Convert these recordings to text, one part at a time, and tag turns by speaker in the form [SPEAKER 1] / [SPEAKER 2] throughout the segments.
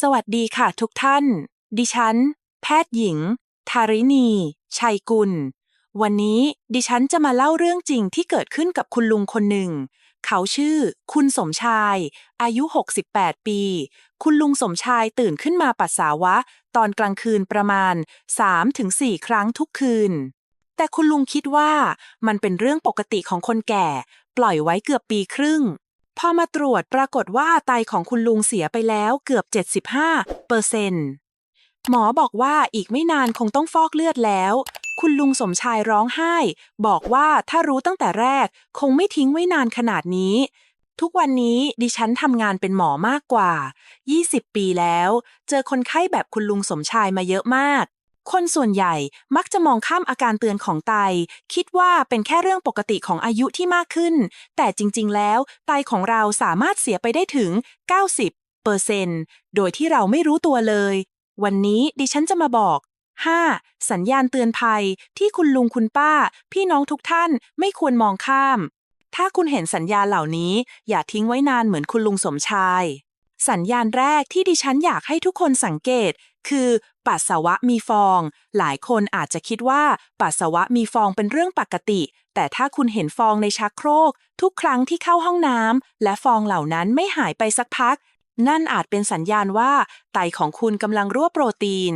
[SPEAKER 1] สวัสดีค่ะทุกท่าน ดิฉัน แพทย์หญิงทาริณีชัยกุล วันนี้ดิฉันจะมาเล่าเรื่องจริงที่เกิดขึ้นกับคุณลุงคนหนึ่ง เขาชื่อ คุณสมชาย อายุ 68 ปี คุณลุงสมชายตื่นขึ้นมาปัสสาวะ ตอนกลางคืนประมาณ 3-4 ครั้งทุกคืน แต่คุณลุงคิดว่ามันเป็นเรื่องปกติของคนแก่ ปล่อยไว้เกือบปีครึ่ง พอมาตรวจปรากฏว่าไตของคุณลุงเสียไปแล้วเกือบ 75เปอร์เซ็นต์หมอบอกว่าอีกไม่นานคงต้องฟอกเลือดแล้ว คุณลุงสมชายร้องไห้ บอกว่าถ้ารู้ตั้งแต่แรกคงไม่ทิ้งไว้นานขนาดนี้ ทุกวันนี้ดิฉันทำงานเป็นหมอมากกว่า 20 ปีแล้ว เจอคนไข้แบบคุณลุงสมชายมาเยอะมาก คนส่วนใหญ่มักจะมองข้ามอาการเตือนของไต คิดว่าเป็นแค่เรื่องปกติของอายุที่มากขึ้น แต่จริงๆ แล้วไตของเราสามารถเสียไปได้ถึง 90เปอร์เซนโดยที่เราไม่รู้ตัวเลย วันนี้ดิฉันจะมาบอก 5. สัญญาณเตือนภัยที่คุณลุงคุณป้า พี่น้องทุกท่านไม่ควรมองข้าม ถ้าคุณเห็นสัญญาณเหล่านี้ อย่าทิ้งไว้นานเหมือนคุณลุงสมชาย สัญญาณแรกที่ดิฉันอยากให้ทุกคนสังเกต คือปัสสาวะมีฟอง หลายคนอาจจะคิดว่าปัสสาวะมีฟองเป็นเรื่องปกติ แต่ถ้าคุณเห็นฟองในชักโครก ทุกครั้งที่เข้าห้องน้ำและฟองเหล่านั้นไม่หายไปสักพัก นั่นอาจเป็นสัญญาณว่า ไตของคุณกำลังรั่วโปรตีน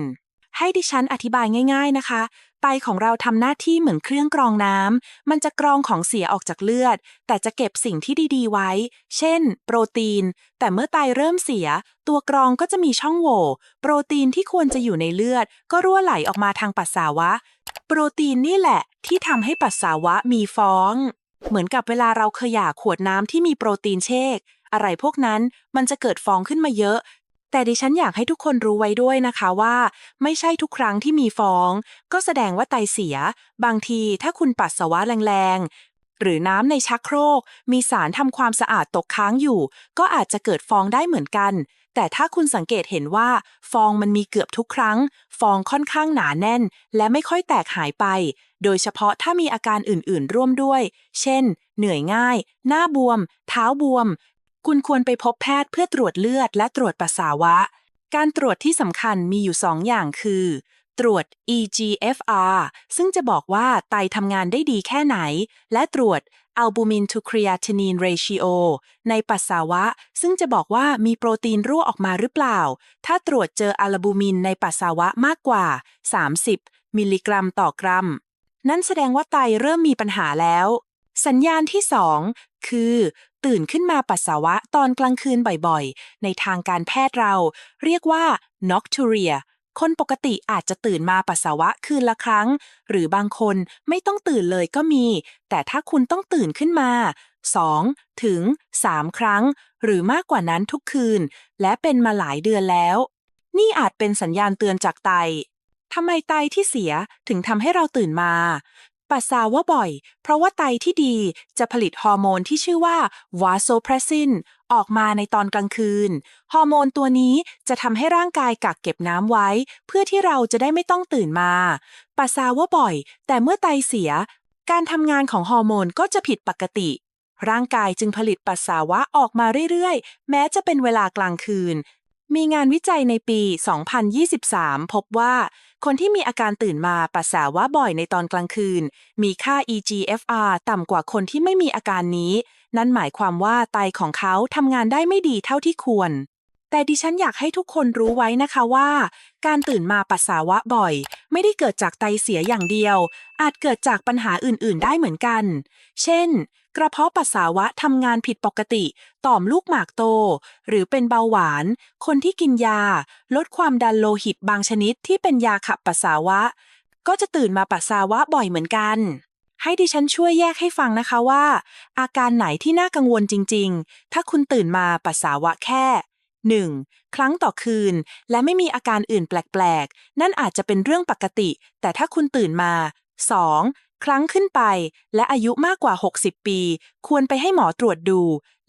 [SPEAKER 1] ให้ดิฉันอธิบายง่าย ๆนะคะ ไตของเราทำหน้าที่เหมือนเครื่องกรองน้ำ มันจะกรองของเสียออกจากเลือด แต่จะเก็บสิ่งที่ดีๆไว้ เช่น โปรตีน แต่เมื่อไตเริ่มเสีย ตัวกรองก็จะมีช่องโหว่ โปรตีนที่ควรจะอยู่ในเลือด ก็รั่วไหลออกมาทางปัสสาวะ โปรตีนนี่แหละ ที่ทำให้ปัสสาวะมีฟอง เหมือนกับเวลาเราขยะขวดน้ำที่มีโปรตีนเชกอะไรพวกนั้นมันจะเกิดฟองขึ้นมาเยอะ แต่ดิฉันอยากให้ทุกคนรู้ไว้ด้วยนะคะว่า ไม่ใช่ทุกครั้งที่มีฟอง ก็แสดงว่าไตเสีย บางทีถ้าคุณปัสสาวะแรงๆ หรือน้ำในชักโครก มีสารทำความสะอาดตกค้างอยู่ ก็อาจจะเกิดฟองได้เหมือนกัน แต่ถ้าคุณสังเกตเห็นว่า ฟองมันมีเกือบทุกครั้ง ฟองค่อนข้างหนาแน่น และไม่ค่อยแตกหายไป โดยเฉพาะถ้ามีอาการอื่นๆ ร่วมด้วย เช่น เหนื่อยง่าย หน้าบวม เท้าบวม คุณควรไปพบแพทย์เพื่อตรวจเลือดและตรวจปัสสาวะ การตรวจที่สำคัญมีอยู่ 2 อย่างคือ ตรวจ EGFR ซึ่งจะบอกว่าไตทำงานได้ดีแค่ไหน และตรวจ albumin to creatinine ratio ในปัสสาวะ ซึ่งจะบอกว่ามีโปรตีนรั่วออกมาหรือเปล่า ถ้าตรวจเจออัลบูมินในปัสสาวะมากกว่า 30 มิลลิกรัมต่อกรัม นั่นแสดงว่าไตเริ่มมีปัญหาแล้ว สัญญาณที่ 2 คือ ตื่นขึ้นมาปัสสาวะตอนกลางคืนบ่อยๆ ในทางการแพทย์เรา เรียกว่า nocturia คนปกติอาจจะตื่นมาปัสสาวะคืนละครั้ง หรือบางคนไม่ต้องตื่นเลยก็มี แต่ถ้าคุณต้องตื่นขึ้นมา 2 ถึง 3 ครั้ง หรือมากกว่านั้นทุกคืน และเป็นมาหลายเดือนแล้ว นี่อาจเป็นสัญญาณเตือนจากไตทำไมไตที่เสียถึงทำให้เราตื่นมา ปัสสาวะบ่อย เพราะว่าไตที่ดีจะผลิตฮอร์โมนที่ชื่อว่า vasopressin ออกมาในตอนกลางคืน ฮอร์โมนตัวนี้จะทำให้ร่างกายกักเก็บน้ำไว้ เพื่อที่เราจะได้ไม่ต้องตื่นมา ปัสสาวะบ่อย แต่เมื่อไตเสีย การทำงานของฮอร์โมนก็จะผิดปกติ ร่างกายจึงผลิตปัสสาวะออกมาเรื่อยๆ แม้จะเป็นเวลากลางคืน มีงานวิจัยในปี 2023 พบว่า คนที่มีอาการตื่นมาปัสสาวะบ่อยในตอนกลางคืน มีค่า EGFR ต่ำกว่าคนที่ไม่มีอาการนี้ นั่นหมายความว่าไตของเขาทำงานได้ไม่ดีเท่าที่ควร แต่ดิฉันอยากให้ทุกคนรู้ไว้นะคะว่า การตื่นมาปัสสาวะบ่อย ไม่ได้เกิดจากไตเสียอย่างเดียว อาจเกิดจากปัญหาอื่น ๆ ได้เหมือนกัน เช่น กระเพาะปัสสาวะทำงานผิดปกติ ต่อมลูกหมากโต หรือเป็นเบาหวาน คนที่กินยา ลดความดันโลหิตบางชนิดที่เป็นยาขับปัสสาวะ ก็จะตื่นมาปัสสาวะบ่อยเหมือนกัน ให้ดิฉันช่วยแยกให้ฟังนะคะว่า อาการไหนที่น่ากังวลจริง ๆ ถ้าคุณตื่นมาปัสสาวะแค่ 1. ครั้งต่อคืน และไม่มีอาการอื่นแปลก ๆ นั่นอาจจะเป็นเรื่องปกติ แต่ถ้าคุณตื่นมา 2. ครั้งขึ้นไป และอายุมากกว่า 60 ปี ควรไปให้หมอตรวจดู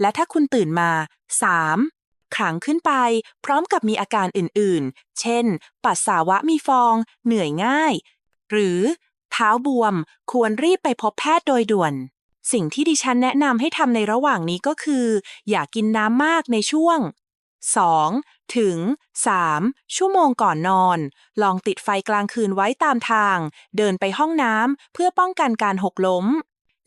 [SPEAKER 1] และถ้าคุณตื่นมา 3. ครั้งขึ้นไป พร้อมกับมีอาการอื่นๆ เช่น ปัสสาวะมีฟอง เหนื่อยง่าย หรือเท้าบวม ควรรีบไปพบแพทย์โดยด่วน สิ่งที่ดิฉันแนะนำให้ทำในระหว่างนี้ก็คือ อย่ากินน้ำมากในช่วง 2. ถึง 3. ชั่วโมงก่อนนอน ลองติดไฟกลางคืนไว้ตามทาง เดินไปห้องน้ำเพื่อป้องกันการหกล้ม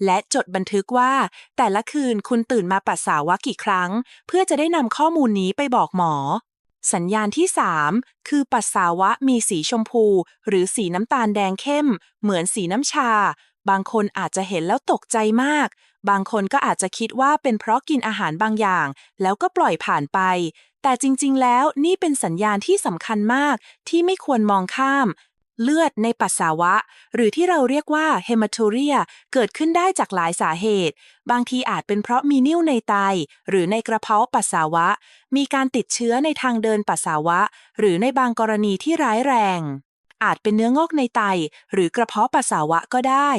[SPEAKER 1] และจดบันทึกว่า แต่ละคืนคุณตื่นมาปัสสาวะกี่ครั้ง เพื่อจะได้นำข้อมูลนี้ไปบอกหมอ สัญญาณที่ 3 คือปัสสาวะมีสีชมพู หรือสีน้ำตาลแดงเข้ม เหมือนสีน้ำชา บางคนอาจจะเห็นแล้วตกใจมาก บางคนก็อาจจะคิดว่าเป็นเพราะกินอาหารบางอย่าง แล้วก็ปล่อยผ่านไป แต่จริง ๆ แล้วนี่เป็นสัญญาณที่สำคัญมากที่ไม่ควรมองข้าม เลือดในปัสสาวะ หรือที่เราเรียกว่าเฮมา t ูเรียเกิดขึ้นได้จากหลายสาเหตุ บางทีอาจเป็นเพราะมีนิ่วในไต หรือในกระเพาะปัสสาวะ มีการติดเชื้อในทางเดินปัสสาวะ หรือในบางกรณีที่ร้ายแรง อาจเป็นเนื้องอกในไต หรือกระเพาะปัสสาวะก็ได้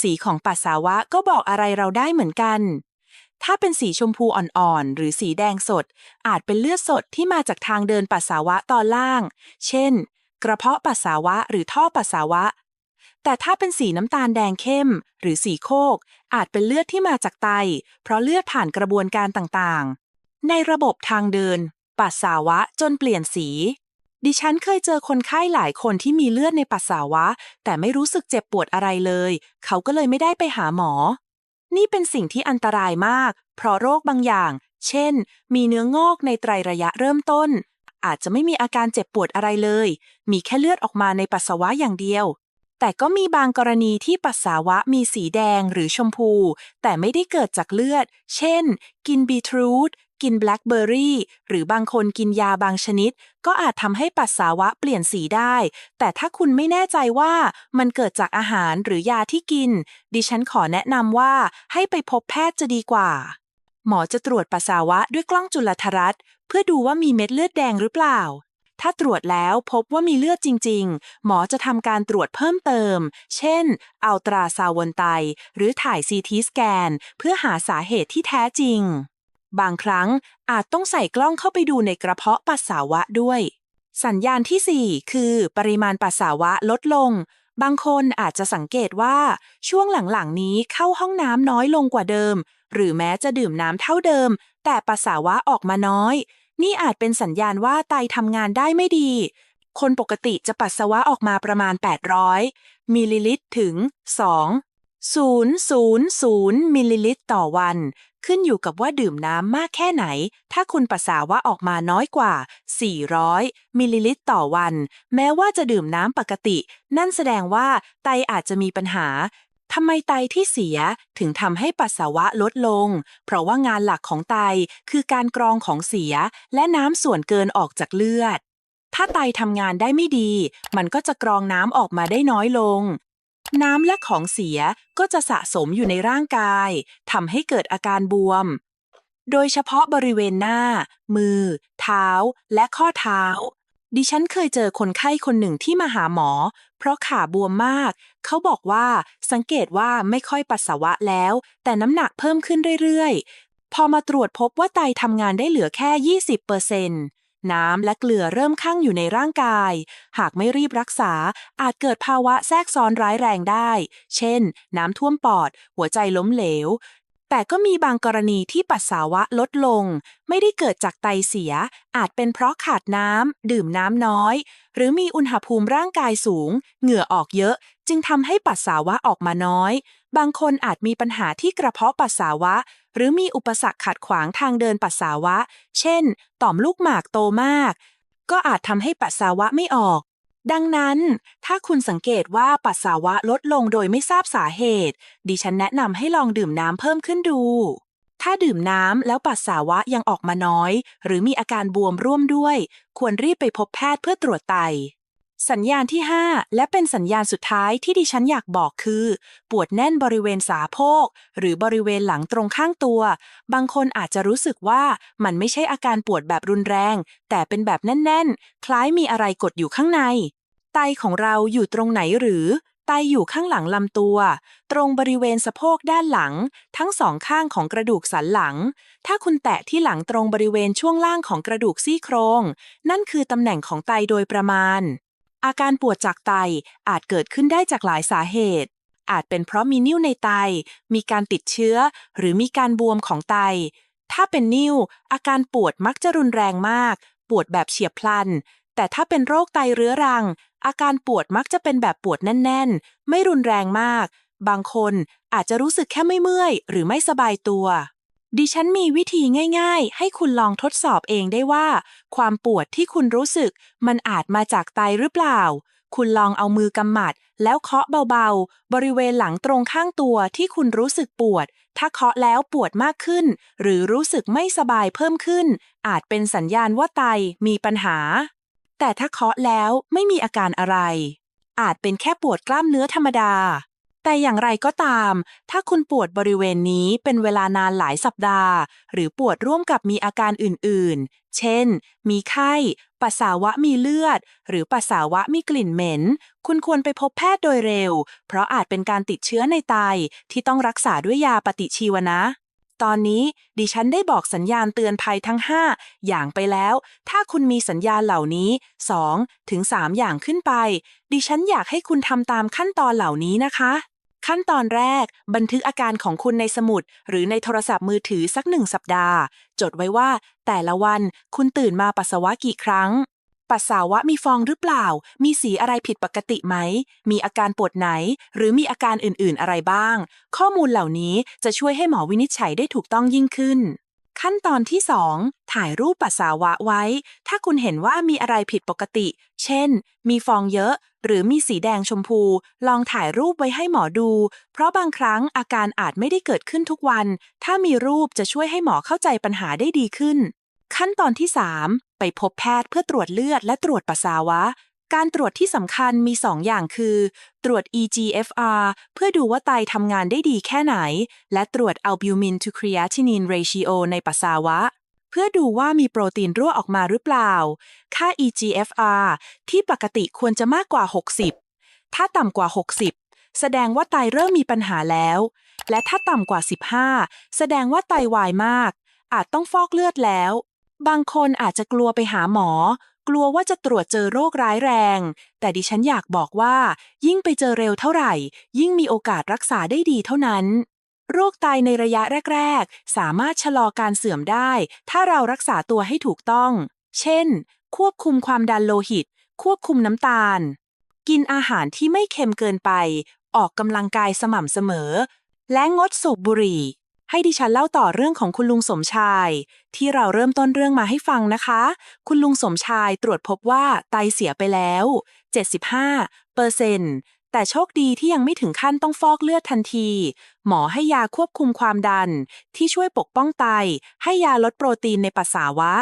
[SPEAKER 1] สีของปัสสาวะก็บอกอะไรเราได้เหมือนกัน ถ้าเป็นสีชมพูอ่อนๆ หรือสีแดงสด อาจเป็นเลือดสดที่มาจากทางเดินปัสสาวะตอนล่าง เช่น กระเพาะปัสสาวะหรือท่อปัสสาวะ แต่ถ้าเป็นสีน้ำตาลแดงเข้ม หรือสีโคก อาจเป็นเลือดที่มาจากไต เพราะเลือดผ่านกระบวนการต่างๆ ในระบบทางเดิน ปัสสาวะจนเปลี่ยนสี ดิฉันเคยเจอคนไข้หลายคนที่มีเลือดในปัสสาวะ แต่ไม่รู้สึกเจ็บปวดอะไรเลย เขาก็เลยไม่ได้ไปหาหมอ นี่เป็นสิ่งที่อันตรายมาก เพราะโรคบางอย่าง เช่น มีเนื้องอกในไตรระยะเริ่มต้น อาจจะไม่มีอาการเจ็บปวดอะไรเลย มีแค่เลือดออกมาในปัสสาวะอย่างเดียว แต่ก็มีบางกรณีที่ปัสสาวะมีสีแดงหรือชมพู แต่ไม่ได้เกิดจากเลือด เช่น กินบีทรูท กินแบล็คเบอร์รี่หรือบางคนกินยาบางชนิด ก็อาจทำให้ปัสสาวะเปลี่ยนสีได้ แต่ถ้าคุณไม่แน่ใจว่ามันเกิดจากอาหารหรือยาที่กิน ดิฉันขอแนะนำว่าให้ไปพบแพทย์จะดีกว่า หมอจะตรวจปัสสาวะด้วยกล้องจุลทรรศน์ เพื่อดูว่ามีเม็ดเลือดแดงหรือเปล่าถ้าตรวจแล้วพบว่ามีเลือดจริง ๆ หมอจะทำการตรวจเพิ่มเติม เช่น อัลตราซาวน์ไต หรือถ่ายซีทีสแกน เพื่อหาสาเหตุที่แท้จริง บางครั้งอาจต้องใส่กล้องเข้าไปดูในกระเพาะปัสสาวะด้วย สัญญาณที่ 4 คือ ปริมาณปัสสาวะลดลง บางคนอาจจะสังเกตว่าช่วงหลังๆนี้เข้าห้องน้ำน้อยลงกว่าเดิม หรือแม้จะดื่มน้ำเท่าเดิม แต่ปัสสาวะออกมาน้อย นี่อาจเป็นสัญญาณว่าไตทำงานได้ไม่ดี คนปกติจะปัสสาวะออกมาประมาณ 800 มิลลิลิตรถึง 2 000 มิลลิลิตรต่อวัน ขึ้นอยู่กับว่าดื่มน้ำมากแค่ไหน ถ้าคุณปัสสาวะออกมาน้อยกว่า 400 มิลลิลิตรต่อวัน แม้ว่าจะดื่มน้ำปกติ นั่นแสดงว่าไตอาจจะมีปัญหาทำไมไตที่เสียถึงทำให้ปัสสาวะลดลง เพราะว่างานหลักของไตคือการกรองของเสีย และน้ำส่วนเกินออกจากเลือด ถ้าไตทำงานได้ไม่ดี มันก็จะกรองน้ำออกมาได้น้อยลง น้ำและของเสียก็จะสะสมอยู่ในร่างกายทำให้เกิดอาการบวม โดยเฉพาะบริเวณหน้า มือ เท้า และข้อเท้า ดิฉันเคยเจอคนไข้คนหนึ่งที่มาหาหมอ เพราะขาบวมมาก เขาบอกว่าสังเกตว่าไม่ค่อยปัสสาวะแล้ว แต่น้ำหนักเพิ่มขึ้นเรื่อยๆ พอมาตรวจพบว่าไตทำงานได้เหลือแค่ 20เปอร์เซ็นต์ น้ำและเกลือเริ่มข้างอยู่ในร่างกาย หากไม่รีบรักษาอาจเกิดภาวะแทรกซ้อนร้ายแรงได้ เช่น น้ำท่วมปอด หัวใจล้มเหลว แต่ก็มีบางกรณีที่ปัสสาวะลดลง ไม่ได้เกิดจากไตเสีย อาจเป็นเพราะขาดน้ำ ดื่มน้ำน้อย หรือมีอุณหภูมิร่างกายสูง เหงื่อออกเยอะ จึงทำให้ปัสสาวะออกมาน้อย บางคนอาจมีปัญหาที่กระเพาะปัสสาวะ หรือมีอุปสรรคขัดขวางทางเดินปัสสาวะ เช่น ต่อมลูกหมากโตมาก ก็อาจทำให้ปัสสาวะไม่ออก ดังนั้น ถ้าคุณสังเกตว่าปัสสาวะลดลงโดยไม่ทราบสาเหตุ ดิฉันแนะนำให้ลองดื่มน้ำเพิ่มขึ้นดู ถ้าดื่มน้ำแล้วปัสสาวะยังออกมาน้อย หรือมีอาการบวมร่วมด้วย ควรรีบไปพบแพทย์เพื่อตรวจไต สัญญาณที่ 5 และเป็นสัญญาณสุดท้ายที่ดิฉันอยากบอกคือ ปวดแน่นบริเวณสาโพก หรือบริเวณหลังตรงข้างตัว บางคนอาจจะรู้สึกว่ามันไม่ใช่อาการปวดแบบรุนแรง แต่เป็นแบบแน่น ๆ คล้ายมีอะไรกดอยู่ข้างใน ไตของเราอยู่ตรงไหนหรือ ไตอยู่ข้างหลังลำตัว ตรงบริเวณสะโพกด้านหลัง ทั้งสองข้างของกระดูกสันหลัง ถ้าคุณแตะที่หลังตรงบริเวณช่วงล่างของกระดูกซี่โครง นั่นคือตำแหน่งของไตโดยประมาณ อาการปวดจากไตอาจเกิดขึ้นได้จากหลายสาเหตุ อาจเป็นเพราะมีนิ่วในไต มีการติดเชื้อ หรือมีการบวมของไต ถ้าเป็นนิ่ว อาการปวดมักจะรุนแรงมาก ปวดแบบเฉียบพลัน แต่ถ้าเป็นโรคไตเรื้อรัง อาการปวดมักจะเป็นแบบปวดแน่น ๆ ไม่รุนแรงมาก บางคนอาจจะรู้สึกแค่ไม่เมื่อย หรือไม่สบายตัว ดิฉันมีวิธีง่ายๆ ให้คุณลองทดสอบเองได้ว่า ความปวดที่คุณรู้สึก มันอาจมาจากไตหรือเปล่า คุณลองเอามือกำหมัด แล้วเคาะเบาๆ บริเวณหลังตรงข้างตัวที่คุณรู้สึกปวด ถ้าเคาะแล้วปวดมากขึ้น หรือรู้สึกไม่สบายเพิ่มขึ้น อาจเป็นสัญญาณว่าไตมีปัญหา แต่ถ้าเคาะแล้วไม่มีอาการอะไร อาจเป็นแค่ปวดกล้ามเนื้อธรรมดา แต่อย่างไรก็ตาม ถ้าคุณปวดบริเวณนี้เป็นเวลานานหลายสัปดาห์ หรือปวดร่วมกับมีอาการอื่นๆ เช่น มีไข้ ปัสสาวะมีเลือด หรือปัสสาวะมีกลิ่นเหม็น คุณควรไปพบแพทย์โดยเร็ว เพราะอาจเป็นการติดเชื้อในไตที่ต้องรักษาด้วยยาปฏิชีวนะตอนนี้ดิฉันได้บอกสัญญาณเตือนภัยทั้ง 5 อย่างไปแล้ว ถ้าคุณมีสัญญาณเหล่านี้ 2 ถึง 3 อย่างขึ้นไป ดิฉันอยากให้คุณทำตามขั้นตอนเหล่านี้นะคะ ขั้นตอนแรก บันทึกอาการของคุณในสมุด หรือในโทรศัพท์มือถือสักหนึ่งสัปดาห์ จดไว้ว่า แต่ละวันคุณตื่นมาปัสสาวะกี่ครั้ง ปัสสาวะมีฟองหรือเปล่า มีสีอะไรผิดปกติไหม มีอาการปวดไหน หรือมีอาการอื่นๆอะไรบ้าง ข้อมูลเหล่านี้จะช่วยให้หมอวินิจฉัยได้ถูกต้องยิ่งขึ้น ขั้นตอนที่ 2 ถ่ายรูปปัสสาวะไว้ ถ้าคุณเห็นว่ามีอะไรผิดปกติ เช่น มีฟองเยอะ หรือมีสีแดงชมพู ลองถ่ายรูปไว้ให้หมอดู เพราะบางครั้งอาการอาจไม่ได้เกิดขึ้นทุกวัน ถ้ามีรูปจะช่วยให้หมอเข้าใจปัญหาได้ดีขึ้น ขั้นตอนที่ 3 ไปพบแพทย์เพื่อตรวจเลือดและตรวจปัสสาวะ การตรวจที่สำคัญมี 2 อย่างคือ ตรวจ EGFR เพื่อดูว่าไตทำงานได้ดีแค่ไหน และตรวจ albumin to creatinine ratio ในปัสสาวะ เพื่อดูว่ามีโปรตีนรั่วออกมาหรือเปล่า ค่า EGFR ที่ปกติควรจะมากกว่า 60 ถ้าต่ำกว่า 60 แสดงว่าไตเริ่มมีปัญหาแล้ว และถ้าต่ำกว่า 15 แสดงว่าไตวายมาก อาจต้องฟอกเลือดแล้วบางคนอาจจะกลัวไปหาหมอ กลัวว่าจะตรวจเจอโรคร้ายแรง แต่ดิฉันอยากบอกว่า ยิ่งไปเจอเร็วเท่าไหร่ ยิ่งมีโอกาสรักษาได้ดีเท่านั้น โรคไตในระยะแรก ๆ สามารถชะลอการเสื่อมได้ ถ้าเรารักษาตัวให้ถูกต้อง เช่น ควบคุมความดันโลหิต ควบคุมน้ำตาล กินอาหารที่ไม่เค็มเกินไป ออกกำลังกายสม่ำเสมอ และงดสูบบุหรี่ ให้ดิฉันเล่าต่อเรื่องของคุณลุงสมชาย ที่เราเริ่มต้นเรื่องมาให้ฟังนะคะ คุณลุงสมชายตรวจพบว่าไตเสียไปแล้ว 75เปอร์เซ็นต์แต่โชคดีที่ยังไม่ถึงขั้นต้องฟอกเลือดทันที หมอให้ยาควบคุมความดัน ที่ช่วยปกป้องไต ให้ยาลดโปรตีนในปัสสาวะ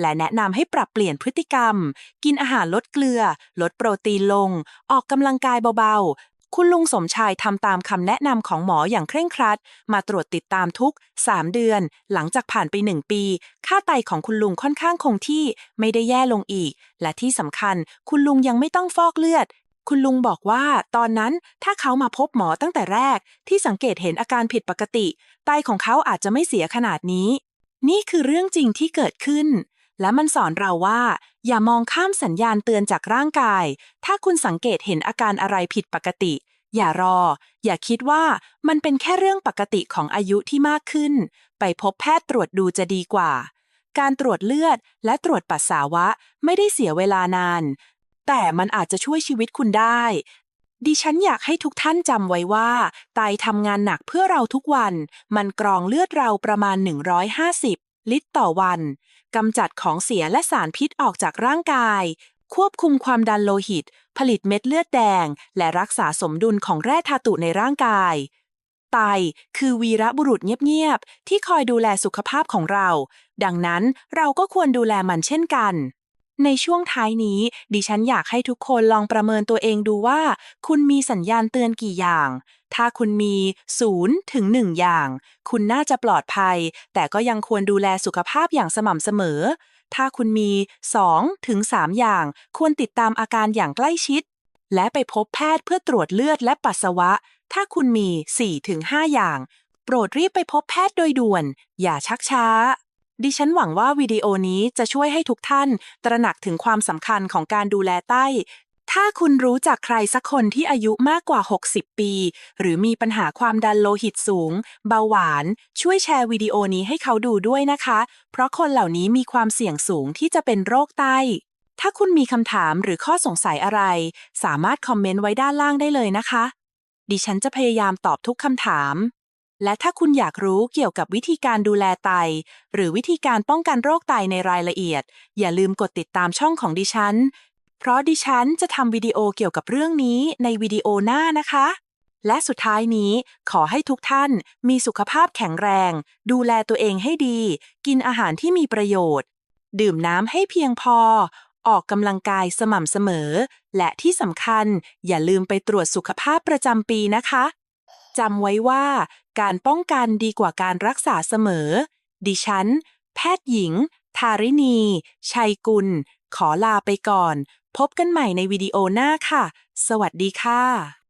[SPEAKER 1] และแนะนำให้ปรับเปลี่ยนพฤติกรรม กินอาหารลดเกลือ ลดโปรตีนลง ออกกำลังกายเบา คุณลุงสมชายทำตามคำแนะนำของหมออย่างเคร่งครัด มาตรวจติดตามทุก 3 เดือน หลังจากผ่านไป 1 ปี ค่าไตของคุณลุงค่อนข้างคงที่ไม่ได้แย่ลงอีก และที่สำคัญ คุณลุงยังไม่ต้องฟอกเลือด คุณลุงบอกว่า ตอนนั้นถ้าเขามาพบหมอตั้งแต่แรก ที่สังเกตเห็นอาการผิดปกติ ไตของเขาอาจจะไม่เสียขนาดนี้ นี่คือเรื่องจริงที่เกิดขึ้น และมันสอนเราว่า อย่ามองข้ามสัญญาณเตือนจากร่างกาย ถ้าคุณสังเกตเห็นอาการอะไรผิดปกติ อย่ารอ อย่าคิดว่ามันเป็นแค่เรื่องปกติของอายุที่มากขึ้น ไปพบแพทย์ตรวจดูจะดีกว่า การตรวจเลือดและตรวจปัสสาวะไม่ได้เสียเวลานาน แต่มันอาจจะช่วยชีวิตคุณได้ ดิฉันอยากให้ทุกท่านจำไว้ว่า ไตทำงานหนักเพื่อเราทุกวัน มันกรองเลือดเราประมาณ 150 ลิตรต่อวัน กำจัดของเสียและสารพิษออกจากร่างกาย ควบคุมความดันโลหิต ผลิตเม็ดเลือดแดง และรักษาสมดุลของแร่ธาตุในร่างกาย ไตคือวีรบุรุษเงียบ ๆ ที่คอยดูแลสุขภาพของเรา ดังนั้นเราก็ควรดูแลมันเช่นกัน ในช่วงท้ายนี้ ดิฉันอยากให้ทุกคนลองประเมินตัวเองดูว่า คุณมีสัญญาณเตือนกี่อย่าง ถ้าคุณมี0ถึง1อย่าง คุณน่าจะปลอดภัย แต่ก็ยังควรดูแลสุขภาพอย่างสม่ำเสมอ ถ้าคุณมี2ถึง3อย่าง ควรติดตามอาการอย่างใกล้ชิด และไปพบแพทย์เพื่อตรวจเลือดและปัสสาวะ ถ้าคุณมี4ถึง5อย่าง โปรดรีบไปพบแพทย์โดยด่วน อย่าชักช้า ดิฉันหวังว่าวิดีโอนี้จะช่วยให้ทุกท่านตระหนักถึงความสำคัญของการดูแลไต้ ถ้าคุณรู้จักใครสักคนที่อายุมากกว่า 60 ปี หรือมีปัญหาความดันโลหิตสูง เบาหวาน ช่วยแชร์วิดีโอนี้ให้เขาดูด้วยนะคะ เพราะคนเหล่านี้มีความเสี่ยงสูงที่จะเป็นโรคไตถ้าคุณมีคำถามหรือข้อสงสัยอะไร สามารถคอมเมนต์ไว้ด้านล่างได้เลยนะคะ ดิฉันจะพยายามตอบทุกคำถาม และถ้าคุณอยากรู้เกี่ยวกับวิธีการดูแลไต หรือวิธีการป้องกันโรคไตในรายละเอียด อย่าลืมกดติดตามช่องของดิฉัน เพราะดิฉันจะทำวิดีโอเกี่ยวกับเรื่องนี้ในวิดีโอหน้านะคะ และสุดท้ายนี้ขอให้ทุกท่านมีสุขภาพแข็งแรง ดูแลตัวเองให้ดี กินอาหารที่มีประโยชน์ ดื่มน้ำให้เพียงพอ ออกกำลังกายสม่ำเสมอ และที่สำคัญ อย่าลืมไปตรวจสุขภาพประจำปีนะคะ จำไว้ว่า การป้องกันดีกว่าการรักษาเสมอ ดิฉัน แพทย์หญิง ทาริณี ชัยกุล ขอลาไปก่อน พบกันใหม่ในวิดีโอหน้าค่ะ สวัสดีค่ะ